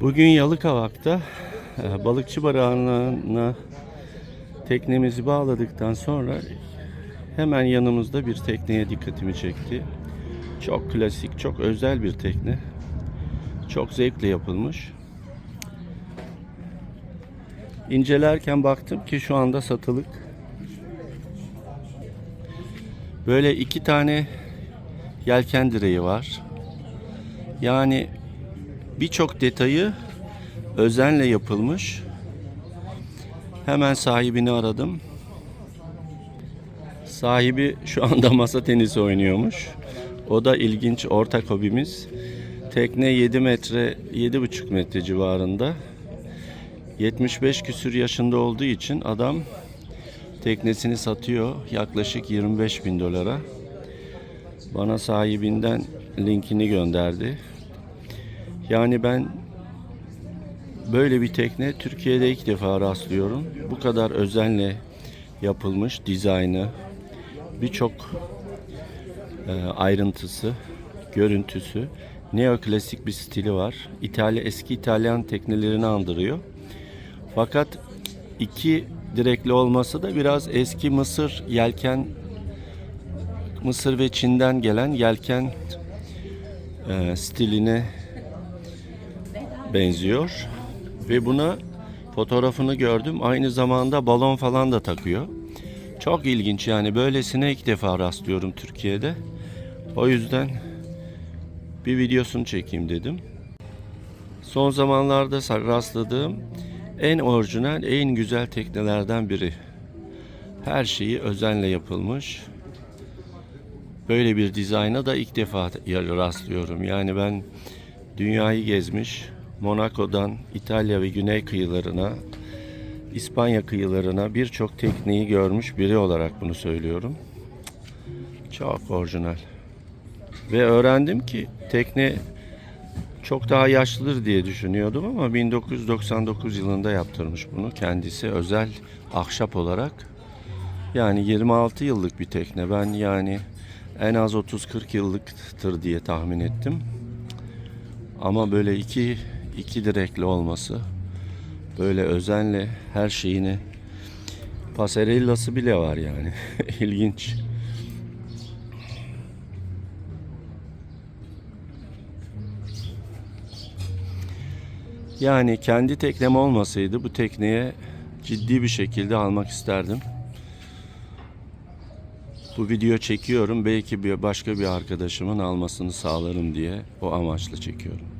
Bugün Yalıkavak'ta e, balıkçı barınağına teknemizi bağladıktan sonra hemen yanımızda bir tekneye dikkatimi çekti. Çok klasik, çok özel bir tekne. Çok zevkle yapılmış. İncelerken baktım ki şu anda satılık. Böyle iki tane yelken direği var. Yani birçok detayı özenle yapılmış. Hemen sahibini aradım. Sahibi şu anda masa tenisi oynuyormuş. O da ilginç ortak hobimiz. Tekne 7 metre, 7,5 metre civarında. 75 küsür yaşında olduğu için adam teknesini satıyor yaklaşık 25 bin dolara. Bana sahibinden linkini gönderdi. Yani ben böyle bir tekne Türkiye'de ilk defa rastlıyorum. Bu kadar özenle yapılmış dizaynı, birçok e, ayrıntısı, görüntüsü, neoklasik bir stili var. İtalya eski İtalyan teknelerini andırıyor. Fakat iki direkli olması da biraz eski Mısır yelken Mısır ve Çin'den gelen yelken e, stiline benziyor. Ve buna fotoğrafını gördüm. Aynı zamanda balon falan da takıyor. Çok ilginç yani böylesine ilk defa rastlıyorum Türkiye'de. O yüzden bir videosunu çekeyim dedim. Son zamanlarda rastladığım en orijinal, en güzel teknelerden biri. Her şeyi özenle yapılmış. Böyle bir dizayna da ilk defa rastlıyorum. Yani ben dünyayı gezmiş, Monaco'dan İtalya ve güney kıyılarına, İspanya kıyılarına birçok tekneyi görmüş biri olarak bunu söylüyorum. Çok orijinal. Ve öğrendim ki tekne çok daha yaşlıdır diye düşünüyordum ama 1999 yılında yaptırmış bunu kendisi özel ahşap olarak. Yani 26 yıllık bir tekne. Ben yani en az 30-40 yıllıktır diye tahmin ettim. Ama böyle iki iki direkli olması, böyle özenle her şeyini pasarellası bile var yani. İlginç. Yani kendi teknem olmasaydı bu tekneye ciddi bir şekilde almak isterdim. Bu video çekiyorum belki bir başka bir arkadaşımın almasını sağlarım diye o amaçla çekiyorum.